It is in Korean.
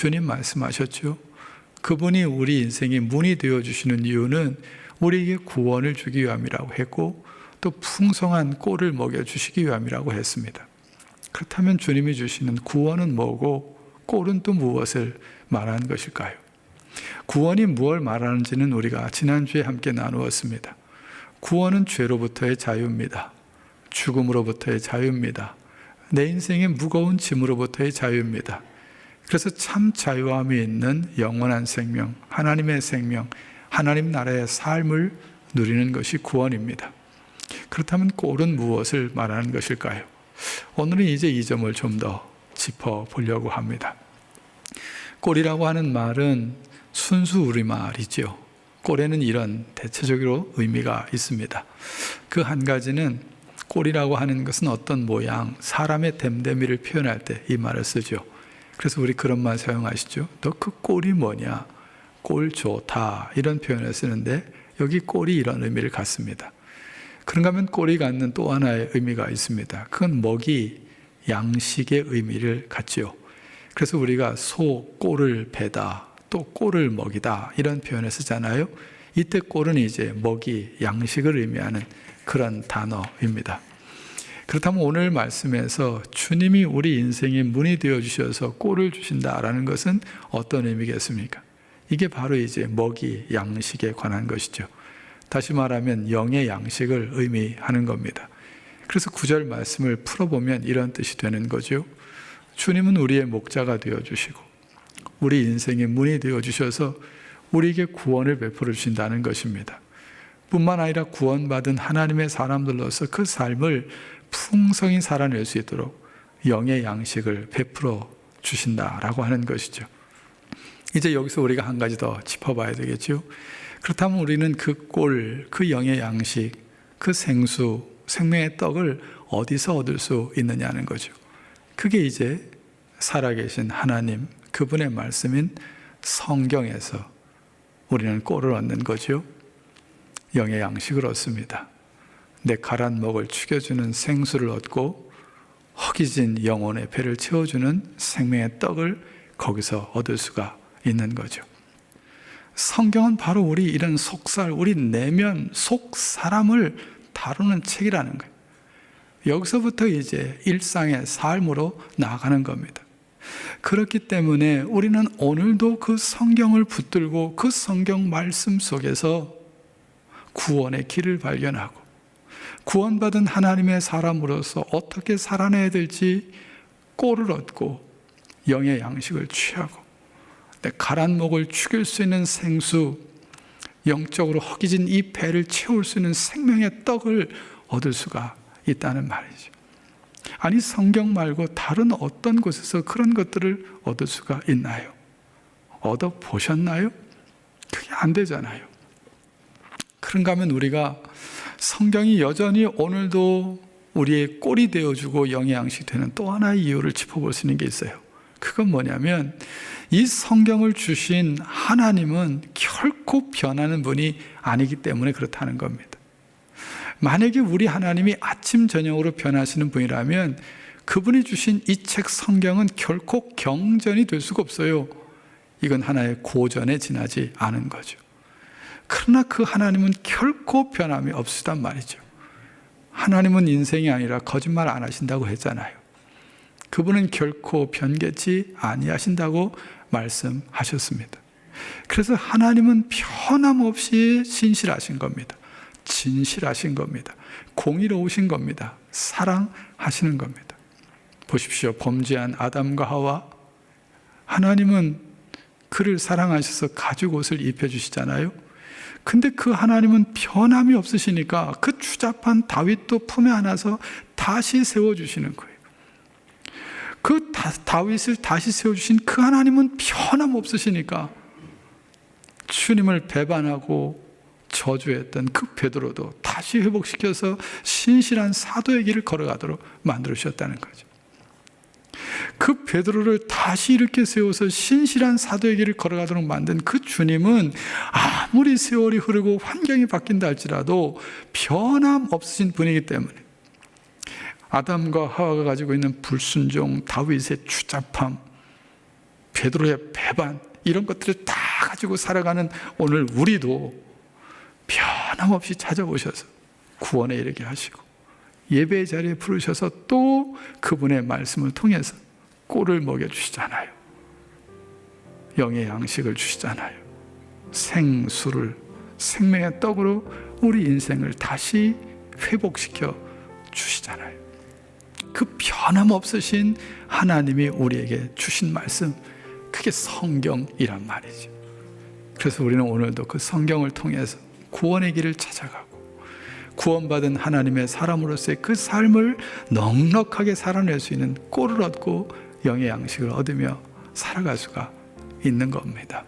주님 말씀하셨죠. 그분이 우리 인생의 문이 되어 주시는 이유는 우리에게 구원을 주기 위함이라고 했고 또 풍성한 꼴을 먹여 주시기 위함이라고 했습니다. 그렇다면 주님이 주시는 구원은 뭐고 꼴은 또 무엇을 말하는 것일까요? 구원이 무엇을 말하는지는 우리가 지난주에 함께 나누었습니다. 구원은 죄로부터의 자유입니다. 죽음으로부터의 자유입니다. 내 인생의 무거운 짐으로부터의 자유입니다. 그래서 참 자유함이 있는 영원한 생명, 하나님의 생명, 하나님 나라의 삶을 누리는 것이 구원입니다. 그렇다면 꼴은 무엇을 말하는 것일까요? 오늘은 이제 이 점을 좀 더 짚어 보려고 합니다. 꼴이라고 하는 말은 순수 우리말이죠. 꼴에는 이런 대체적으로 의미가 있습니다. 그 한 가지는 꼴이라고 하는 것은 어떤 모양, 사람의 됨됨이를 표현할 때 이 말을 쓰죠. 그래서 우리 그런 말 사용하시죠. 너그 꼴이 뭐냐? 꼴 좋다. 이런 표현을 쓰는데 여기 꼴이 이런 의미를 갖습니다. 그런가 하면 꼴이 갖는 또 하나의 의미가 있습니다. 그건 먹이, 양식의 의미를 갖지요. 그래서 우리가 소 꼴을 베다, 또 꼴을 먹이다 이런 표현을 쓰잖아요. 이때 꼴은 이제 먹이, 양식을 의미하는 그런 단어입니다. 그렇다면 오늘 말씀에서 주님이 우리 인생의 문이 되어 주셔서 꼴을 주신다라는 것은 어떤 의미겠습니까? 이게 바로 이제 먹이, 양식에 관한 것이죠. 다시 말하면 영의 양식을 의미하는 겁니다. 그래서 구절 말씀을 풀어보면 이런 뜻이 되는 거죠. 주님은 우리의 목자가 되어 주시고 우리 인생의 문이 되어 주셔서 우리에게 구원을 베풀어 주신다는 것입니다. 뿐만 아니라 구원받은 하나님의 사람들로서 그 삶을 풍성히 살아낼 수 있도록 영의 양식을 베풀어 주신다라고 하는 것이죠. 이제 여기서 우리가 한 가지 더 짚어봐야 되겠죠. 그렇다면 우리는 그 꼴, 그 영의 양식, 그 생수, 생명의 떡을 어디서 얻을 수 있느냐는 거죠. 그게 이제 살아계신 하나님, 그분의 말씀인 성경에서 우리는 꼴을 얻는 거죠. 영의 양식을 얻습니다. 내 가란 먹을 죽여주는 생수를 얻고 허기진 영혼의 배를 채워주는 생명의 떡을 거기서 얻을 수가 있는 거죠. 성경은 바로 우리 이런 속살, 우리 내면 속 사람을 다루는 책이라는 거예요. 여기서부터 이제 일상의 삶으로 나아가는 겁니다. 그렇기 때문에 우리는 오늘도 그 성경을 붙들고 그 성경 말씀 속에서 구원의 길을 발견하고 구원받은 하나님의 사람으로서 어떻게 살아내야 될지 꼴을 얻고 영의 양식을 취하고 내 가란 목을 죽일 수 있는 생수 영적으로 허기진 이 배를 채울 수 있는 생명의 떡을 얻을 수가 있다는 말이죠. 아니 성경 말고 다른 어떤 곳에서 그런 것들을 얻을 수가 있나요? 얻어 보셨나요? 그게 안 되잖아요. 그런가 하면 우리가 성경이 여전히 오늘도 우리의 꼴이 되어주고 영양식 되는 또 하나의 이유를 짚어볼 수 있는 게 있어요. 그건 뭐냐면 이 성경을 주신 하나님은 결코 변하는 분이 아니기 때문에 그렇다는 겁니다. 만약에 우리 하나님이 아침 저녁으로 변하시는 분이라면 그분이 주신 이 책 성경은 결코 경전이 될 수가 없어요. 이건 하나의 고전에 지나지 않은 거죠. 그러나 그 하나님은 결코 변함이 없으단 말이죠. 하나님은 인생이 아니라 거짓말 안 하신다고 했잖아요. 그분은 결코 변개치 아니하신다고 말씀하셨습니다. 그래서 하나님은 변함없이 신실하신 겁니다. 진실하신 겁니다. 공의로우신 겁니다. 사랑하시는 겁니다. 보십시오. 범죄한 아담과 하와 하나님은 그를 사랑하셔서 가죽 옷을 입혀 주시잖아요. 근데 그 하나님은 변함이 없으시니까 그 추잡한 다윗도 품에 안아서 다시 세워 주시는 거예요. 그 다, 윗을 다시 세워 주신 그 하나님은 변함 없으시니까 주님을 배반하고 저주했던 그 베드로도 다시 회복시켜서 신실한 사도의 길을 걸어가도록 만들어 주셨다는 거죠. 그 베드로를 다시 이렇게 세워서 신실한 사도의 길을 걸어가도록 만든 그 주님은 아무리 세월이 흐르고 환경이 바뀐다 할지라도 변함 없으신 분이기 때문에 아담과 하와가 가지고 있는 불순종, 다윗의 추잡함, 베드로의 배반 이런 것들을 다 가지고 살아가는 오늘 우리도 변함없이 찾아오셔서 구원에 이르게 하시고 예배 자리에 부르셔서 또 그분의 말씀을 통해서 꼴을 먹여 주시잖아요. 영의 양식을 주시잖아요. 생수를 생명의 떡으로 우리 인생을 다시 회복시켜 주시잖아요. 그 변함없으신 하나님이 우리에게 주신 말씀, 그게 성경이란 말이죠. 그래서 우리는 오늘도 그 성경을 통해서 구원의 길을 찾아가고 구원받은 하나님의 사람으로서의 그 삶을 넉넉하게 살아낼 수 있는 꼴을 얻고 영의 양식을 얻으며 살아갈 수가 있는 겁니다.